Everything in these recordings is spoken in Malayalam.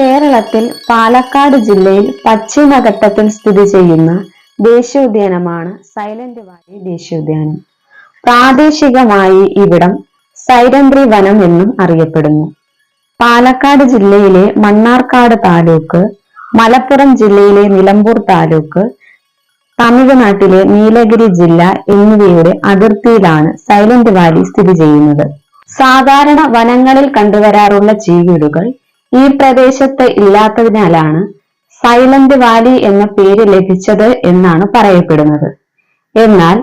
കേരളത്തിൽ പാലക്കാട് ജില്ലയിൽ പശ്ചിമഘട്ടത്തിൽ സ്ഥിതി ചെയ്യുന്ന ദേശീയോദ്യാനമാണ് സൈലന്റ് വാലി ദേശീയോദ്യാനം പ്രാദേശികമായി ഇവിടം സൈരന്ത്രി വനം എന്നും അറിയപ്പെടുന്നു. പാലക്കാട് ജില്ലയിലെ മണ്ണാർക്കാട് താലൂക്ക് മലപ്പുറം ജില്ലയിലെ നിലമ്പൂർ താലൂക്ക് തമിഴ്നാട്ടിലെ നീലഗിരി ജില്ല എന്നിവയുടെ അതിർത്തിയിലാണ് സൈലന്റ് വാലി സ്ഥിതി ചെയ്യുന്നത്. സാധാരണ വനങ്ങളിൽ കണ്ടുവരാറുള്ള ചീവീടുകൾ ഈ പ്രദേശത്ത് ഇല്ലാത്തതിനാലാണ് സൈലന്റ് വാലി എന്ന പേര് ലഭിച്ചത് എന്നാണ് പറയപ്പെടുന്നത്. എന്നാൽ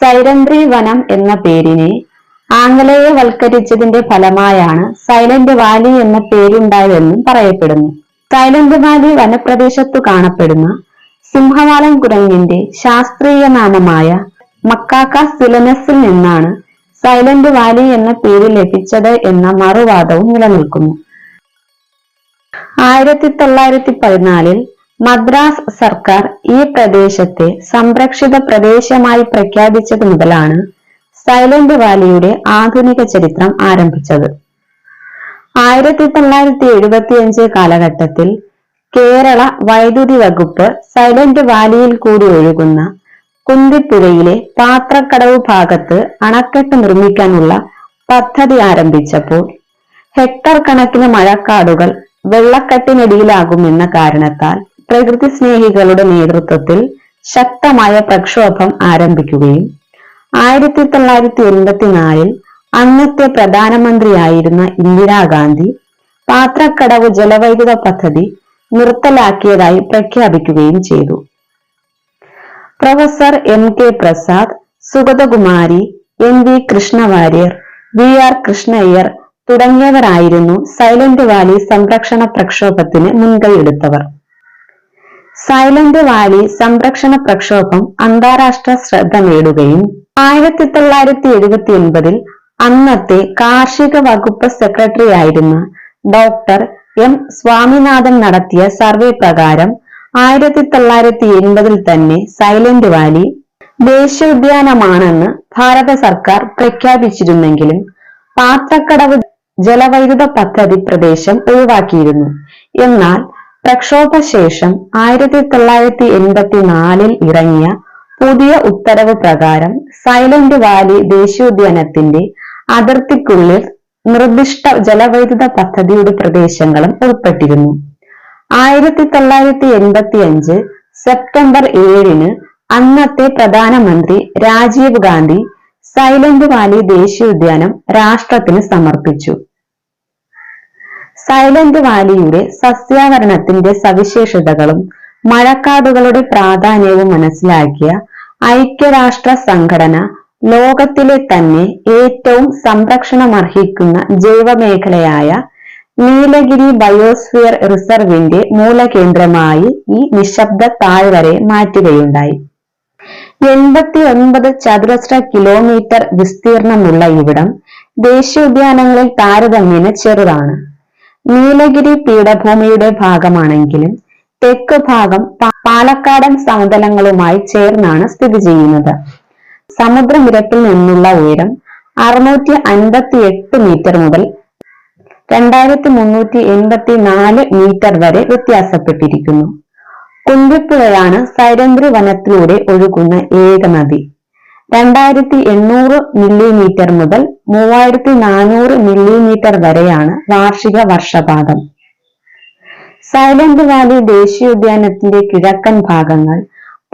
സൈലന്ത്രി വനം എന്ന പേരിനെ ആംഗലേയവൽക്കരിച്ചതിന്റെ ഫലമായാണ് സൈലന്റ് വാലി എന്ന പേരുണ്ടായതെന്നും പറയപ്പെടുന്നു. സൈലന്റ് വാലി വനപ്രദേശത്തു കാണപ്പെടുന്ന സിംഹവാലം കുരങ്ങിന്റെ ശാസ്ത്രീയ നാമമായ മക്കാക്ക സിലനസിൽ നിന്നാണ് സൈലന്റ് വാലി എന്ന പേര് ലഭിച്ചത് എന്ന മറുവാദവും നിലനിൽക്കുന്നു. ആയിരത്തി തൊള്ളായിരത്തി പതിനാലിൽ മദ്രാസ് സർക്കാർ ഈ പ്രദേശത്തെ സംരക്ഷിത പ്രദേശമായി പ്രഖ്യാപിച്ചത് മുതലാണ് സൈലന്റ് വാലിയുടെ ആധുനിക ചരിത്രം ആരംഭിച്ചത്. ആയിരത്തി തൊള്ളായിരത്തി എഴുപത്തിയഞ്ച് കാലഘട്ടത്തിൽ കേരള വൈദ്യുതി വകുപ്പ് സൈലന്റ് വാലിയിൽ കൂടി ഒഴുകുന്ന കുന്തിപ്പുഴയിലെ പാത്രക്കടവ് ഭാഗത്ത് അണക്കെട്ട് നിർമ്മിക്കാനുള്ള പദ്ധതി ആരംഭിച്ചപ്പോൾ ഹെക്ടർ കണക്കിന് മഴക്കാടുകൾ വെള്ളക്കെട്ടിനടിയിലാകുമെന്ന കാരണത്താൽ പ്രകൃതി സ്നേഹികളുടെ നേതൃത്വത്തിൽ ശക്തമായ പ്രക്ഷോഭം ആരംഭിക്കുകയും ആയിരത്തി തൊള്ളായിരത്തി എൺപത്തിനാലിൽ അന്നത്തെ പ്രധാനമന്ത്രിയായിരുന്ന ഇന്ദിരാഗാന്ധി പാത്രക്കടവ് ജലവൈദ്യുത പദ്ധതി നിർത്തലാക്കിയതായി പ്രഖ്യാപിക്കുകയും ചെയ്തു. Professor M K Prasad Sugathakumari N V Krishnavarrier V R Krishnaiyer തുടങ്ങിയവരായിരുന്നു silent Valley സംരക്ഷണ പ്രക്ഷോഭത്തിന് മുൻകൈയെടുത്തവർ സൈലന്റ് വാലി സംരക്ഷണ പ്രക്ഷോഭം അന്താരാഷ്ട്ര ശ്രദ്ധ നേടുകയും ആയിരത്തി തൊള്ളായിരത്തി എഴുപത്തി ഒൻപതിൽ അന്നത്തെ കാർഷിക വകുപ്പ് സെക്രട്ടറി ആയിരുന്ന ഡോക്ടർ എം സ്വാമിനാഥൻ നടത്തിയ സർവേ പ്രകാരം ആയിരത്തി തൊള്ളായിരത്തി എൺപതിൽ തന്നെ സൈലന്റ് വാലി ദേശീയോദ്യാനമാണെന്ന് ഭാരത സർക്കാർ പ്രഖ്യാപിച്ചിരുന്നെങ്കിലും പാത്രക്കടവ് ജലവൈദ്യുത പദ്ധതി പ്രദേശം ഒഴിവാക്കിയിരുന്നു. എന്നാൽ പ്രക്ഷോഭശേഷം ആയിരത്തി തൊള്ളായിരത്തി എൺപത്തി നാലിൽ ഇറങ്ങിയ പുതിയ ഉത്തരവ് പ്രകാരം സൈലന്റ് വാലി ദേശീയോദ്യാനത്തിന്റെ അതിർത്തിക്കുള്ളിൽ നിർദ്ദിഷ്ട ജലവൈദ്യുത പദ്ധതിയുടെ പ്രദേശങ്ങളും ഉൾപ്പെട്ടിരുന്നു. ആയിരത്തി തൊള്ളായിരത്തി എൺപത്തി അഞ്ച് സെപ്റ്റംബർ ഏഴിന് അന്നത്തെ പ്രധാനമന്ത്രി രാജീവ് ഗാന്ധി സൈലന്റ് വാലി ദേശീയോദ്യാനം രാഷ്ട്രത്തിന് സമർപ്പിച്ചു. സൈലന്റ് വാലിയുടെ സസ്യാവരണത്തിന്റെ സവിശേഷതകളും മഴക്കാടുകളുടെ പ്രാധാന്യവും മനസ്സിലാക്കിയ ഐക്യരാഷ്ട്ര സംഘടന ലോകത്തിലെ തന്നെ ഏറ്റവും സംരക്ഷണമർഹിക്കുന്ന ജൈവമേഖലയായ നീലഗിരി ബയോസ്ഫിയർ റിസർവിന്റെ മൂലകേന്ദ്രമായി ഈ നിശബ്ദ താഴ്വരെ മാറ്റുകയുണ്ടായി. എൺപത്തി ഒൻപത് ചതുരശ്ര കിലോമീറ്റർ വിസ്തീർണമുള്ള ഇവിടം ദേശീയോദ്യാനങ്ങളിൽ താരതമ്യേന ചെറുതാണ്. നീലഗിരി പീഠഭൂമിയുടെ ഭാഗമാണെങ്കിലും തെക്ക് ഭാഗം പാലക്കാടൻ സമതലങ്ങളുമായി ചേർന്നാണ് സ്ഥിതി ചെയ്യുന്നത്. സമുദ്രനിരപ്പിൽ നിന്നുള്ള ഉയരം അറുന്നൂറ്റി അൻപത്തി എട്ട് മീറ്റർ മുതൽ രണ്ടായിരത്തി മുന്നൂറ്റി എൺപത്തി നാല് മീറ്റർ വരെ വ്യത്യാസപ്പെട്ടിരിക്കുന്നു. കുന്തിപ്പുഴയാണ് സൈരന്ദ്രി വനത്തിലൂടെ ഒഴുകുന്ന ഏക നദി. രണ്ടായിരത്തി എണ്ണൂറ് മില്ലിമീറ്റർ മുതൽ മൂവായിരത്തി നാനൂറ് മില്ലിമീറ്റർ വരെയാണ് വാർഷിക വർഷപാതം. സൈലന്റ് വാലി ദേശീയോദ്യാനത്തിന്റെ കിഴക്കൻ ഭാഗങ്ങൾ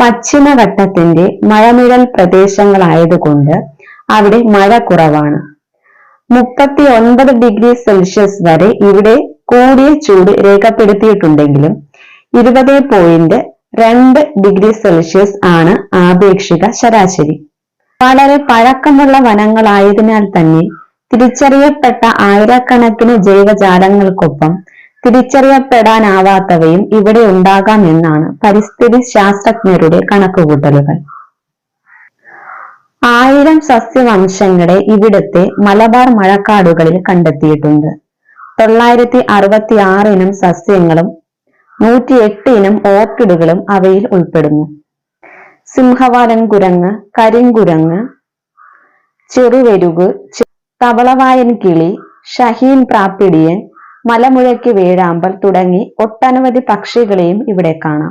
പശ്ചിമഘട്ടത്തിന്റെ മഴനിഴൽ പ്രദേശങ്ങളായതുകൊണ്ട് അവിടെ മഴ കുറവാണ്. മുപ്പത്തി ഒൻപത് ഡിഗ്രി സെൽഷ്യസ് വരെ ഇവിടെ കൂടിയ ചൂട് രേഖപ്പെടുത്തിയിട്ടുണ്ടെങ്കിലും ഇരുപത് പോയിന്റ് രണ്ട് ഡിഗ്രി സെൽഷ്യസ് ആണ് ആപേക്ഷിക ശരാശരി. വളരെ പഴക്കമുള്ള വനങ്ങളായതിനാൽ തന്നെ തിരിച്ചറിയപ്പെട്ട ആയിരക്കണക്കിന് ജൈവജാലങ്ങൾക്കൊപ്പം തിരിച്ചറിയപ്പെടാനാവാത്തവയും ഇവിടെ ഉണ്ടാകാം എന്നാണ് പരിസ്ഥിതി ശാസ്ത്രജ്ഞരുടെ കണക്കുകൂട്ടലുകൾ. ആയിരം സസ്യവംശങ്ങളെ ഇവിടുത്തെ മലബാർ മഴക്കാടുകളിൽ കണ്ടെത്തിയിട്ടുണ്ട്. തൊള്ളായിരത്തി അറുപത്തി ആറിനും ഇനം സസ്യങ്ങളും നൂറ്റിയെട്ട് ഇനം ഓർക്കിഡുകളും അവയിൽ ഉൾപ്പെടുന്നു. സിംഹവാലൻ കുരങ്ങ് കരിങ്കുരങ്ങ് ചെറുവെരുക് തവളവായൻ കിളി ഷഹീൻ പ്രാപ്പിടിയൻ മലമുഴക്കി വേഴാമ്പൽ തുടങ്ങി ഒട്ടനവധി പക്ഷികളെയും ഇവിടെ കാണാം.